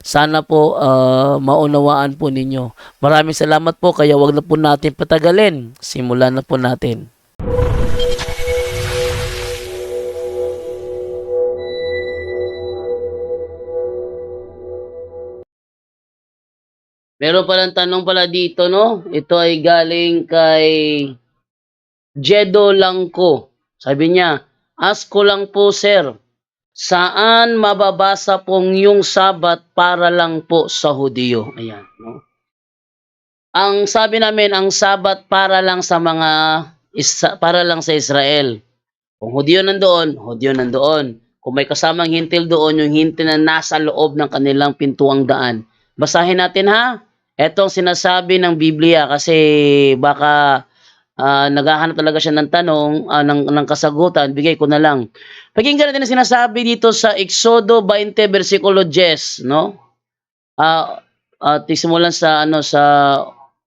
Sana po ah, maunawaan po ninyo. Maraming salamat po kaya wag na po natin patagalin. Simulan na po natin. Meron palang tanong pala dito, no? Ito ay galing kay Jedo Langko. Sabi niya, ask ko lang po, sir, saan mababasa pong yung sabat para lang po sa Hudiyo? Ayan, no? Ang sabi namin, ang sabat para lang sa mga, isa, para lang sa Israel. Kung Hudiyo nandoon, Hudiyo nandoon. Kung may kasamang hintil doon, yung hintil na nasa loob ng kanilang pintuang daan. Basahin natin ha. Ito ang sinasabi ng Biblia kasi baka ah, naghahanap talaga siya ng tanong, ah, ng, ng kasagutan, bigay ko na lang. Pakinggan natin ang sinasabi dito sa Exodo 20 versikulo 10, no? Ah, at simulan sa ano sa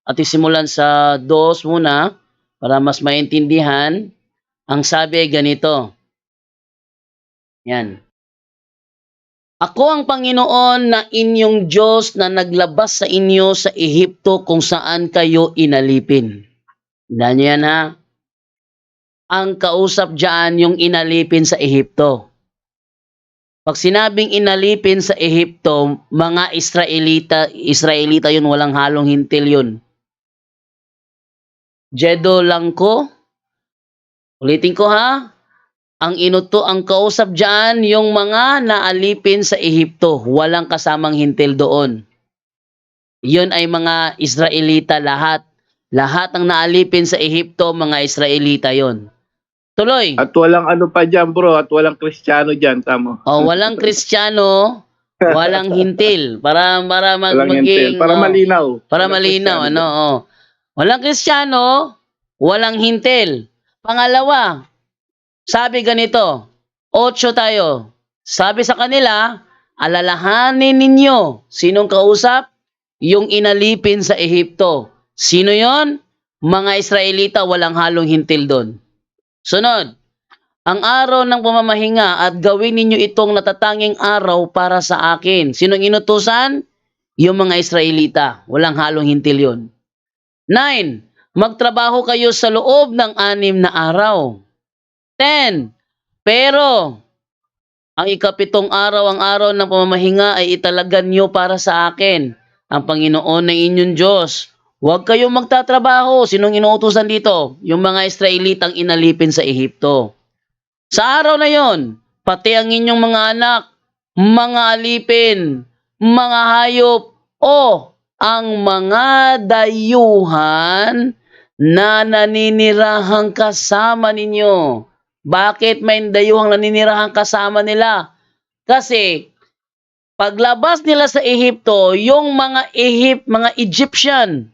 at simulan sa 2 muna para mas maintindihan. Ang sabi ay ganito. Yan. Ako ang Panginoon na inyong Diyos na naglabas sa inyo sa Ehipto kung saan kayo inalipin. Niyo yan ha. Ang kausap dyan yung inalipin sa Ehipto. Pag sinabing inalipin sa Ehipto, mga Israelita, Israelita yun, walang halong hintil yun. Jedo lang ko. Ulitin ko ha. Ang inuto, ang kausap dyan, yung mga naalipin sa Ehipto, walang kasamang hintil doon. Yun ay mga Israelita lahat. Lahat ng naalipin sa Ehipto, mga Israelita yon. Tuloy. At walang ano pa dyan bro, at walang kristyano dyan, tamo. Oh, walang Kristiyano, walang hintil. Para para mag, Walang maging hintil. Para oh, malinaw. para Walang malinaw ano oh. Walang Kristiyano, walang hintil. Pangalawa, sabi ganito, otso tayo. Sabi sa kanila, alalahanin ninyo sinong kausap? Yung inalipin sa Ehipto. Sino yon? Mga Israelita walang halong hintil doon. Sunod, ang araw ng pamamahinga at gawin ninyo itong natatanging araw para sa akin. Sinong inutusan? Yung mga Israelita. Walang halong hintil yon. Nine, magtrabaho kayo sa loob ng anim na araw. Ten, pero ang ikapitong araw, ang araw ng pamamahinga ay italagan nyo para sa akin, ang Panginoon ng inyong Diyos. Huwag kayong magtatrabaho. Sinong inuutusan dito? Yung mga Israelitang inalipin sa Ehipto. Sa araw na yon, pati ang inyong mga anak, mga alipin, mga hayop, o ang mga dayuhan na naninirahang kasama ninyo. Bakit may dayuhang naninirahang kasama nila? Kasi paglabas nila sa Ehipto, yung mga Ehip, mga Egyptian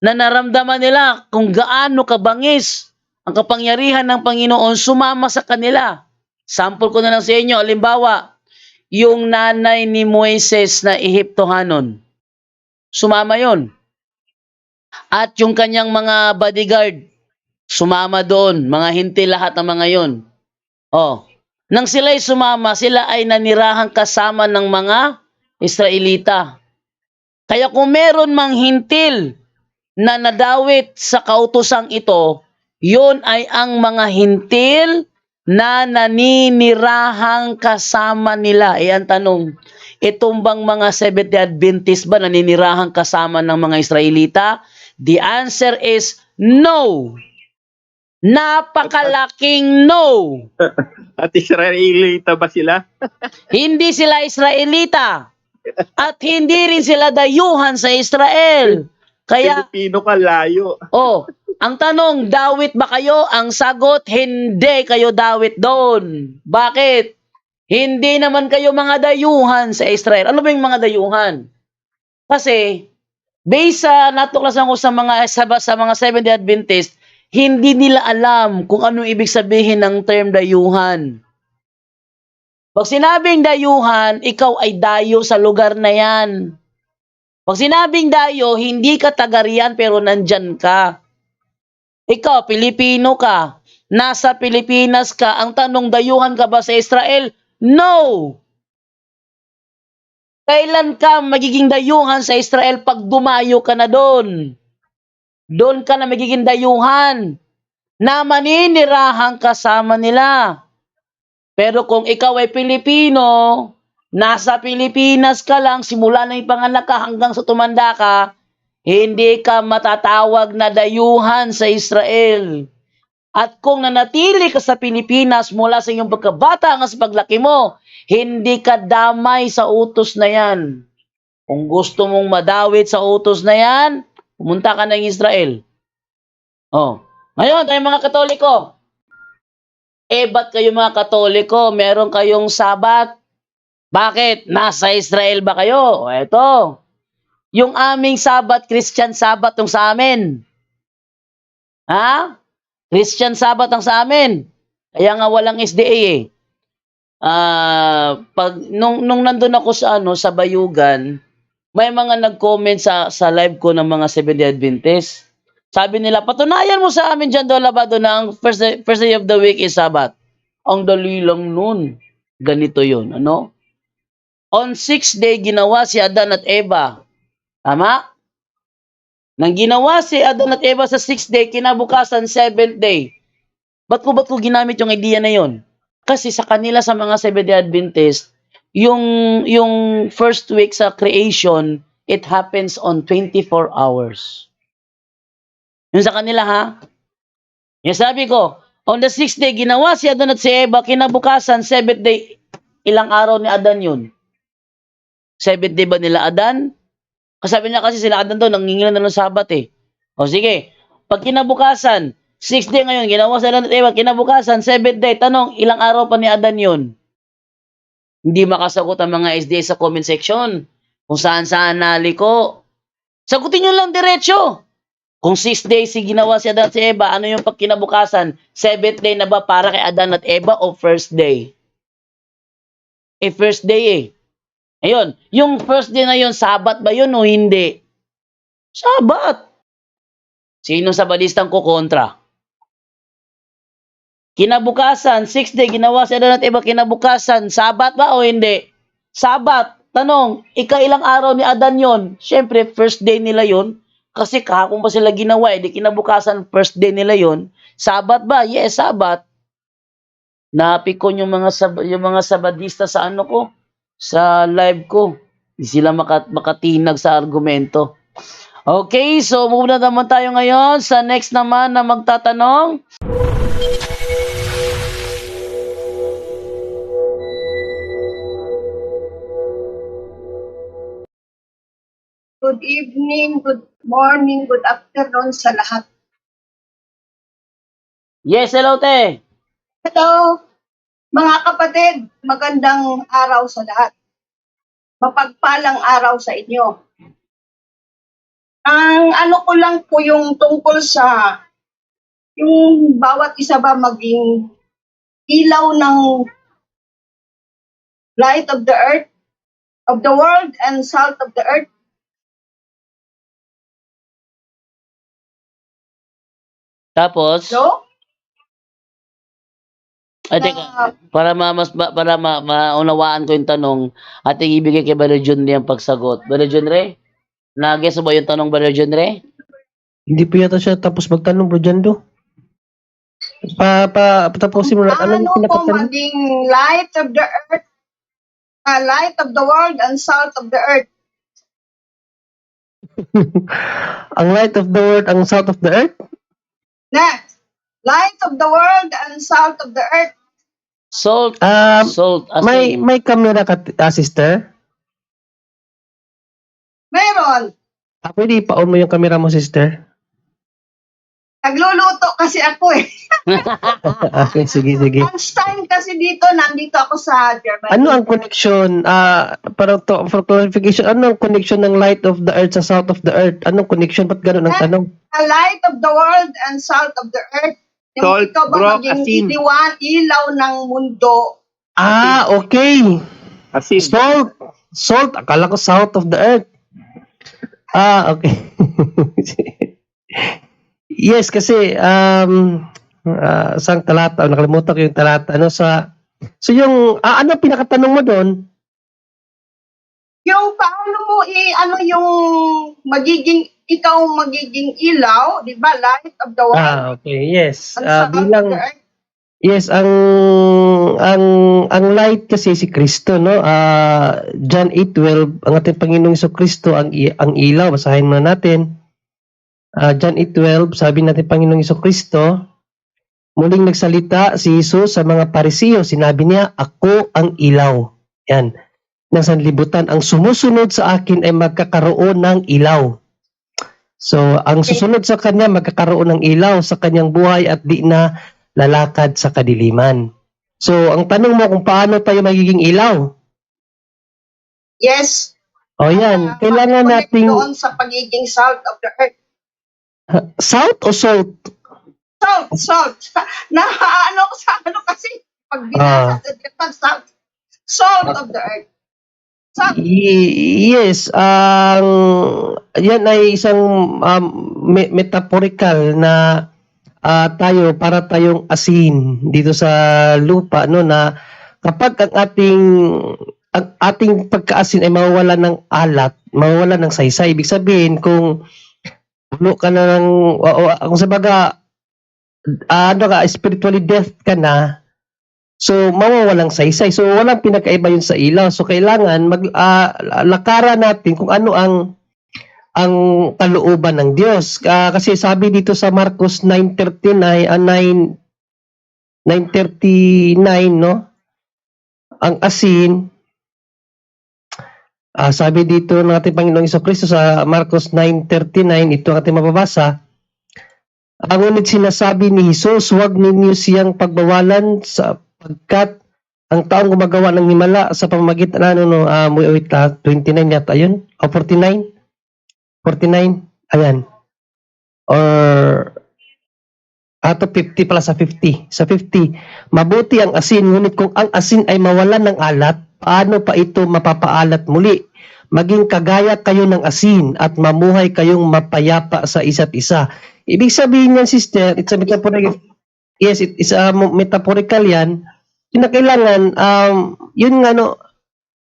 na naramdaman nila kung gaano kabangis ang kapangyarihan ng Panginoon sumama sa kanila. Sample ko na lang sa inyo, halimbawa, yung nanay ni Moises na Ehiptohanon. Sumama yon. At yung kanyang mga bodyguard, sumama doon. Mga hinti lahat ng mga yon. Oh, nang sila'y sumama, sila ay nanirahang kasama ng mga Israelita. Kaya kung meron mang hintil na nadawit sa kautosang ito, yun ay ang mga hintil na naninirahang kasama nila. E ang tanong, itong bang mga Seventh Adventist ba naninirahang kasama ng mga Israelita? The answer is no. Napakalaking no. At Israelita ba sila? Hindi sila Israelita. At hindi rin sila dayuhan sa Israel. Kaya, Pilipino ka, layo. oh, Ang tanong, dawit ba kayo? Ang sagot, hindi kayo dawit doon. Bakit? Hindi naman kayo mga dayuhan sa Israel. Ano ba yung mga dayuhan? Kasi, based sa natuklasan ko sa mga sa, sa mga Seventh-day Adventist, hindi nila alam kung ano ibig sabihin ng term dayuhan. Pag sinabing dayuhan, ikaw ay dayo sa lugar na yan. Pag sinabing dayo, hindi ka taga riyan pero nandyan ka. Ikaw, Pilipino ka. Nasa Pilipinas ka. Ang tanong, dayuhan ka ba sa Israel? No! Kailan ka magiging dayuhan sa Israel pag dumayo ka na doon? Doon ka na magiging dayuhan na maninirahang kasama nila. Pero kung ikaw ay Pilipino, nasa Pilipinas ka lang, simula na yung panganak ka hanggang sa tumanda ka, hindi ka matatawag na dayuhan sa Israel. At kung nanatili ka sa Pilipinas mula sa iyong pagkabata hanggang sa paglaki mo, hindi ka damay sa utos na yan. Kung gusto mong madawit sa utos na yan, pumunta ka ng Israel. Oh. Ngayon, tayo mga katoliko. Eh, ba't kayo mga katoliko, meron kayong sabat? Bakit? Nasa Israel ba kayo? O, eto. Yung aming sabat, Christian sabat yung sa amin. Ha? Christian sabat ang sa amin. Kaya nga walang SDA eh. Ah, pag nung nung nandun ako sa ano sa Bayugan, may mga nag-comment sa sa live ko ng mga Seventh-day Adventist. Sabi nila, patunayan mo sa amin dyan, Dolabado, na ang first day, first day of the week is Sabbath. Ang dali lang nun. Ganito yun, ano? On sixth day, ginawa si Adan at Eva. Tama? Nang ginawa si Adan at Eva sa sixth day, kinabukasan, seventh day. Ba't ko, ba't ko ginamit yung idea na yon? Kasi sa kanila, sa mga Seventh-day Adventist, yung, yung first week sa creation, it happens on 24 hours. Yung sa kanila, ha? Yung sabi ko, on the sixth day, ginawa si Adan at si Eva, kinabukasan, seventh day, ilang araw ni Adan yun? Seventh day ba nila Adan? Kasabi niya kasi sila Adan daw, nangingilan na ng sabat eh. O sige, pag kinabukasan, sixth day ngayon, ginawa Adan at Eva, kinabukasan, seventh day, tanong, ilang araw pa ni Adan yun? Hindi makasagot ang mga SDA sa comment section. Kung saan saan naliko. Sagutin nyo lang diretso. Kung sixth day si ginawa si Adan at si Eva, ano yung pag kinabukasan? Seventh day na ba para kay Adan at Eva o first day? Eh, first day eh. Ayun, yung first day na yun, sabat ba yun o hindi? Sabat. Sino sa balistang ko kontra? Kinabukasan, sixth day, ginawa si Adan at Eva, kinabukasan, sabat ba o hindi? Sabat. Tanong, ikailang araw ni Adan yon? Siyempre, first day nila yon. Kasi kahapon pa sila ginawa, eh, di kinabukasan, first day nila yon. Sabat ba? Yes, sabat. Napikon yung mga sab yung mga sabadista sa ano ko, sa live ko. Di sila makat makatinag sa argumento. Okay, so muna naman tayo ngayon sa next naman na magtatanong. Good evening, good morning, good afternoon sa lahat. Yes, hello te. Hello, mga kapatid, magandang araw sa lahat. Mapagpalang araw sa inyo. Ang ano ko lang po yung tungkol sa yung bawat isa ba maging ilaw ng light of the earth, of the world and salt of the earth. Tapos, So, ay teka, para ma, mas, ma- para ma, maunawaan ko yung tanong, ating ibigay kay Brother Ray ang pagsagot. Brother Ray, nag-guess ba yung tanong, Brother Ray? Hindi pa yata siya tapos magtanong, Bro Jando. Pa, pa, patapusin mo na. Ano yung Paano po pinakatanong? maging light of the earth, uh, light of the world and salt of the earth? ang light of the world, ang salt of the earth? Next, light of the world and salt of the earth. Salt, Um, salt, as may, in- may camera ka, ah, sister? Meron. Ah, pwede ipa-on mo yung camera mo, sister? Nagluluto kasi ako eh. okay, sige, sige. Lunchtime kasi dito, nandito ako sa Germany. Ano ang connection, ah, para to, for clarification, ano ang connection ng light of the earth sa south of the earth? Anong connection? Ba't ganun ang tanong? The light of the world and salt of the earth. Yung Salt, ikaw ba bro, maging asin. iliwan, ilaw ng mundo. Ah, okay. Asin. Salt. Salt. Akala ko south of the earth. Ah, okay. yes, kasi um ah, sang talata, oh, nakalimutan ko yung talata ano sa So yung ah, ano pinakatanong mo doon? Yung paano mo i ano yung magiging ikaw magiging ilaw, 'di ba? Light of the world. Ah, okay. Yes. of bilang earth. Yes, ang ang ang light kasi si Kristo, no? Ah, John 8:12, ang ating Panginoong Hesus Kristo ang ang ilaw. Basahin muna natin. Ah, John 8:12, sabi natin Panginoong Hesus Kristo, muling nagsalita si Jesus sa mga Parisiyo. Sinabi niya, "Ako ang ilaw." Yan. Ng sanlibutan, ang sumusunod sa akin ay magkakaroon ng ilaw. So, ang susunod sa kanya magkakaroon ng ilaw sa kanyang buhay at di na lalakad sa kadiliman. So, ang tanong mo kung paano tayo magiging ilaw? Yes. O yan, Ah, kailangan nating doon sa pagiging salt of the earth. salt o salt? Salt, salt. Na ano sa ano kasi pag binasa sa salt. Salt of the earth. Y- yes, ang yan ay isang um, me- metaphorical na ah, tayo para tayong asin dito sa lupa no na kapag ang ating ang ating pagkaasin ay mawawala ng alat, mawawala ng saysay. Ibig sabihin kung puno ka na ng o, o, kung sa baga ah, ano ka spiritually death ka na So mawawalang saysay. So walang pinakaiba yun sa ilaw. So kailangan mag ah, lakaran natin kung ano ang ang kalooban ng Diyos. Ah, kasi sabi dito sa Marcos 9:39 ah, 9 9:39 no. Ang asin ah, sabi dito ng ating Panginoong Kristo sa Marcos 9:39 ito ang ating mababasa. Ang ngunit sinasabi ni Jesus, huwag ninyo siyang pagbawalan sa pagkat ang taong gumagawa ng himala sa pamamagitan ano no ah wait ah, 29 yata yun? O 49 49 ayan. Or ato 50 pala sa 50 sa 50 mabuti ang asin ngunit kung ang asin ay mawalan ng alat paano pa ito mapapaalat muli? Maging kagaya kayo ng asin at mamuhay kayong mapayapa sa isa't isa. Ibig sabihin yan sister it's a metaphorical yes it is a metaphorical yan kinakailangan um yun nga no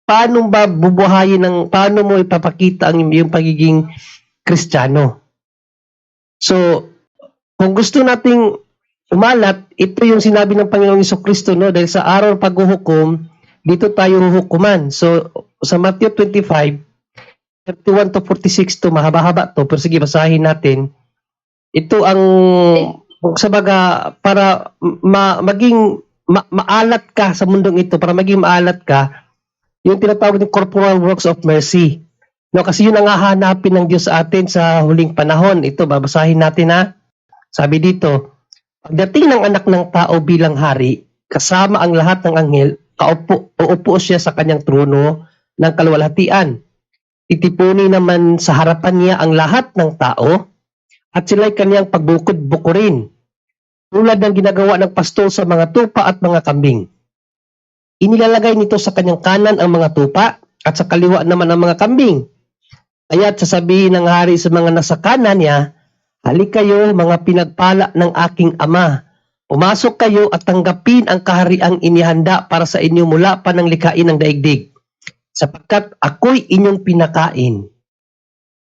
paano ba bubuhayin ng paano mo ipapakita ang yung pagiging kristyano so kung gusto nating umalat ito yung sinabi ng Panginoong Hesus Kristo no dahil sa araw ng paghuhukom dito tayo huhukuman. So sa Matthew 25 31 to 46 to mahaba-haba to pero sige basahin natin. Ito ang kung sa baga para ma, maging ma- maalat ka sa mundong ito para maging maalat ka yung tinatawag ng corporal works of mercy. No kasi yun ang hahanapin ng Diyos sa atin sa huling panahon. Ito babasahin natin ha? Sabi dito pagdating ng anak ng tao bilang hari kasama ang lahat ng anghel kaupo uupo siya sa kanyang trono ng kaluwalhatian. Titipuni naman sa harapan niya ang lahat ng tao at sila'y kanyang pagbukod-bukurin tulad ng ginagawa ng pastol sa mga tupa at mga kambing. Inilalagay nito sa kanyang kanan ang mga tupa at sa kaliwa naman ang mga kambing. Kaya't sasabihin ng hari sa mga nasa kanan niya, Halik kayo mga pinagpala ng aking ama. Pumasok kayo at tanggapin ang kahariang inihanda para sa inyo mula pa ng likain ng daigdig. Sapagkat ako'y inyong pinakain.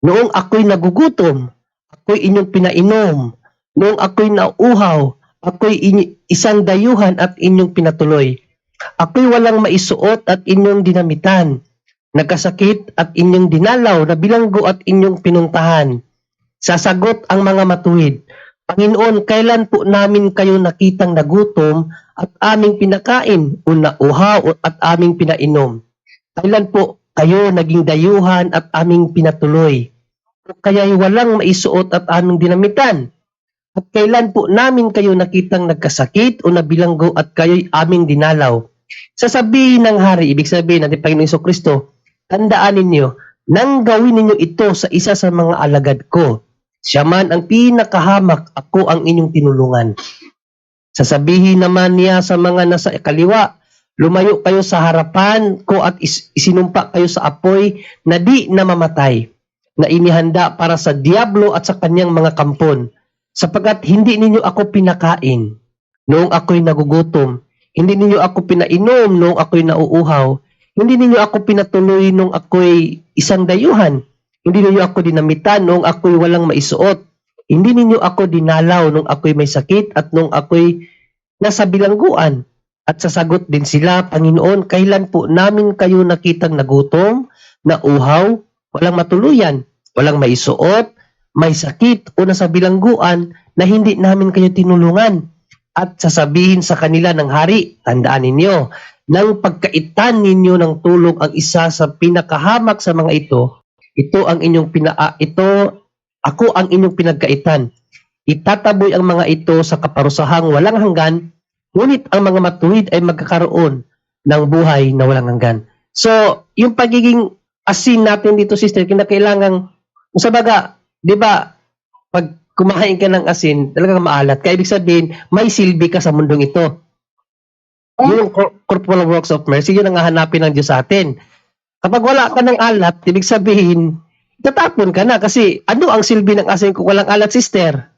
Noong ako'y nagugutom, ako'y inyong pinainom. Noong ako'y nauuhaw, ako'y isang dayuhan at inyong pinatuloy. Ako'y walang maisuot at inyong dinamitan. Nagkasakit at inyong dinalaw na bilanggo at inyong pinuntahan. Sasagot ang mga matuwid, Panginoon, kailan po namin kayo nakitang nagutom at aming pinakain o nauhaw at aming pinainom? Kailan po kayo naging dayuhan at aming pinatuloy? Kaya'y walang maisuot at aming dinamitan? At kailan po namin kayo nakitang nagkasakit o nabilanggo at kayo'y aming dinalaw? Sasabihin ng hari, ibig sabihin natin Panginoong Iso Kristo, tandaan ninyo, nang gawin ninyo ito sa isa sa mga alagad ko, siya man ang pinakahamak, ako ang inyong tinulungan. Sasabihin naman niya sa mga nasa kaliwa, lumayo kayo sa harapan ko at is- isinumpa kayo sa apoy na di namamatay, na inihanda para sa diablo at sa kanyang mga kampon, sapagkat hindi ninyo ako pinakain noong ako'y nagugutom, hindi ninyo ako pinainom noong ako'y nauuhaw, hindi ninyo ako pinatuloy noong ako'y isang dayuhan, hindi ninyo ako dinamitan noong ako'y walang maisuot, hindi ninyo ako dinalaw nung ako'y may sakit at nung ako'y nasa bilangguan. At sasagot din sila, Panginoon, kailan po namin kayo nakitang nagutom, nauhaw, walang matuluyan, walang maisuot, may sakit o nasa bilangguan na hindi namin kayo tinulungan. At sasabihin sa kanila ng hari, tandaan ninyo, nang pagkaitan ninyo ng tulong ang isa sa pinakahamak sa mga ito, ito ang inyong pina, ah, ito ako ang inyong pinagkaitan. Itataboy ang mga ito sa kaparusahang walang hanggan, ngunit ang mga matuwid ay magkakaroon ng buhay na walang hanggan. So, yung pagiging asin natin dito, sister, kinakailangan, sa baga, di ba, pag kumain ka ng asin, talagang maalat. Kaya ibig sabihin, may silbi ka sa mundong ito. Yun yung cor- corporal works of mercy, yun ang hahanapin ng Diyos sa atin. Kapag wala ka ng alat, ibig sabihin, tatapon ka na kasi ano ang silbi ng asin kung walang alat, sister?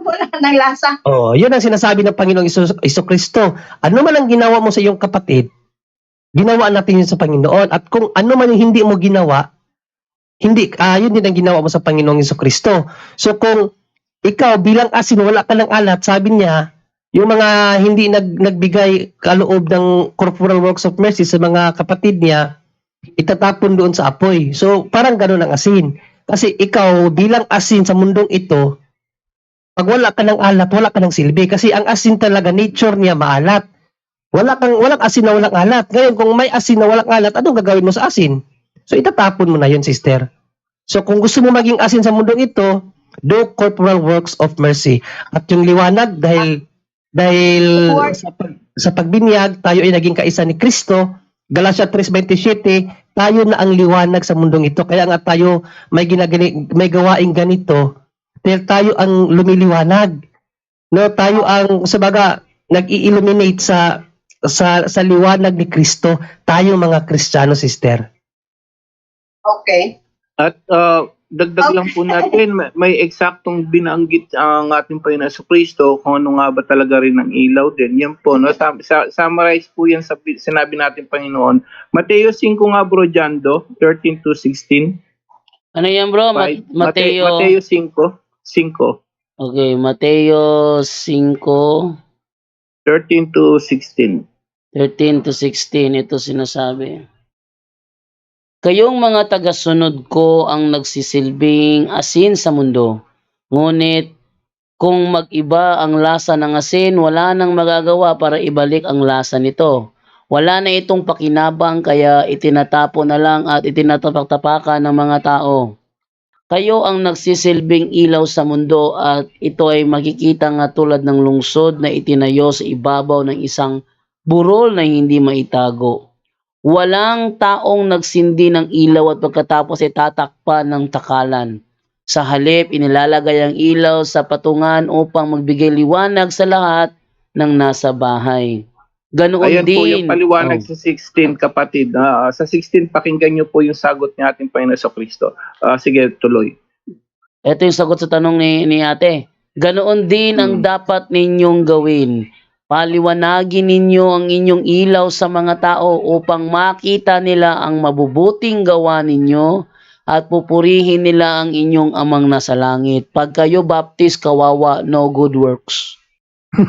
Wala nang lasa. Oh, yun ang sinasabi ng Panginoong Iso Kristo. Ano man ang ginawa mo sa iyong kapatid, ginawa natin yun sa Panginoon. At kung ano man yung hindi mo ginawa, hindi, ah, yun din ang ginawa mo sa Panginoong Iso Kristo. So kung ikaw bilang asin, wala ka ng alat, sabi niya, yung mga hindi nag, nagbigay kaloob ng corporal works of mercy sa mga kapatid niya, itatapon doon sa apoy. So parang ganun ang asin. Kasi ikaw bilang asin sa mundong ito, pag wala ka ng alat, wala ka ng silbi. Kasi ang asin talaga, nature niya maalat. Wala kang, walang asin na walang alat. Ngayon, kung may asin na walang alat, anong gagawin mo sa asin? So, itatapon mo na yun, sister. So, kung gusto mo maging asin sa mundong ito, do corporal works of mercy. At yung liwanag, dahil, dahil sa, pag, sa pagbinyag, tayo ay naging kaisa ni Kristo, Galatia 3.27, tayo na ang liwanag sa mundong ito. Kaya nga tayo may, ginagani, may gawaing ganito, dahil tayo ang lumiliwanag. No, tayo ang sabaga nag-i-illuminate sa sa sa liwanag ni Kristo, tayo mga Kristiyano, sister. Okay. At uh, dagdag lang po natin, may, may eksaktong binanggit ang ating Panginoon sa Kristo kung ano nga ba talaga rin ang ilaw din. Yan po, no? Sa, sa, summarize po yan sa sinabi natin Panginoon. Mateo 5 nga bro, Jando, 13 to 16. Ano yan bro? Ma- Mateo. Mate- Mateo 5, 5, Okay, Mateo 5, 13 to 16. 13 to 16. Ito sinasabi. Kayong mga tagasunod ko ang nagsisilbing asin sa mundo. Ngunit kung mag-iba ang lasa ng asin, wala nang magagawa para ibalik ang lasa nito. Wala na itong pakinabang kaya itinatapo na lang at itinatapak-tapakan ng mga tao. Kayo ang nagsisilbing ilaw sa mundo at ito ay makikita nga tulad ng lungsod na itinayo sa ibabaw ng isang burol na hindi maitago. Walang taong nagsindi ng ilaw at pagkatapos ay tatakpan ng takalan. Sa halip, inilalagay ang ilaw sa patungan upang magbigay liwanag sa lahat ng nasa bahay. Ganoon Ayan din. po yung paliwanag Oh. sa 16 kapatid. Ah, sa 16 pakinggan niyo po yung sagot ni ating Panginoon sa Kristo. Ah, sige, tuloy. Ito yung sagot sa tanong ni, ni ate. Ganoon din ang Hmm. dapat ninyong gawin. Paliwanagin ninyo ang inyong ilaw sa mga tao upang makita nila ang mabubuting gawa ninyo at pupurihin nila ang inyong amang nasa langit. Pag kayo baptist, kawawa, no good works.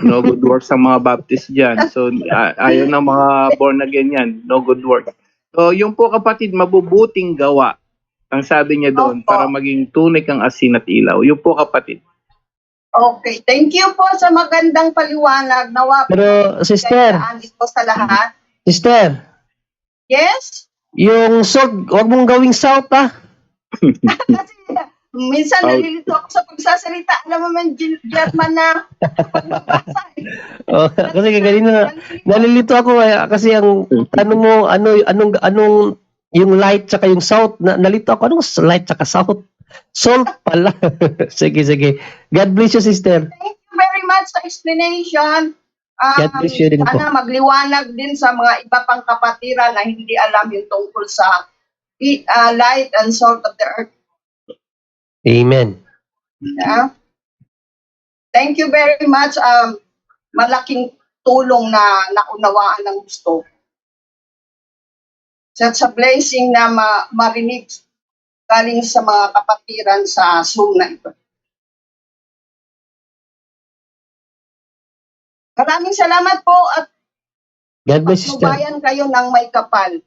No good works sa mga Baptist dyan. So, ayaw ng mga born again yan. No good work. So, yung po kapatid, mabubuting gawa. Ang sabi niya doon, Opo. para maging tunay kang asin at ilaw. Yung po kapatid. Okay. Thank you po sa magandang paliwanag. Nawa po Pero, sister, kayaan ito sa lahat. sister, Yes? yung salt, wag mong gawing salt, ah. Kasi Minsan Out. nalilito ako sa pagsasalita. Alam mo man, Gin- German na pagbabasa eh. Oh, kasi kanina nalilito ako eh, kasi ang tanong mo ano anong anong yung light tsaka yung south na, nalito ako anong light tsaka south salt pala sige sige God bless you sister Thank you very much sa explanation. Um, God bless you din po. sana magliwanag din sa mga iba pang kapatiran na hindi alam yung tungkol sa ah, light and salt of the earth. amen Yeah. Thank you very much. Um, malaking tulong na naunawaan ng gusto. Such a blessing na ma- marinig galing sa mga kapatiran sa Zoom na ito. Maraming salamat po at God bless you sister kayo ng may kapal.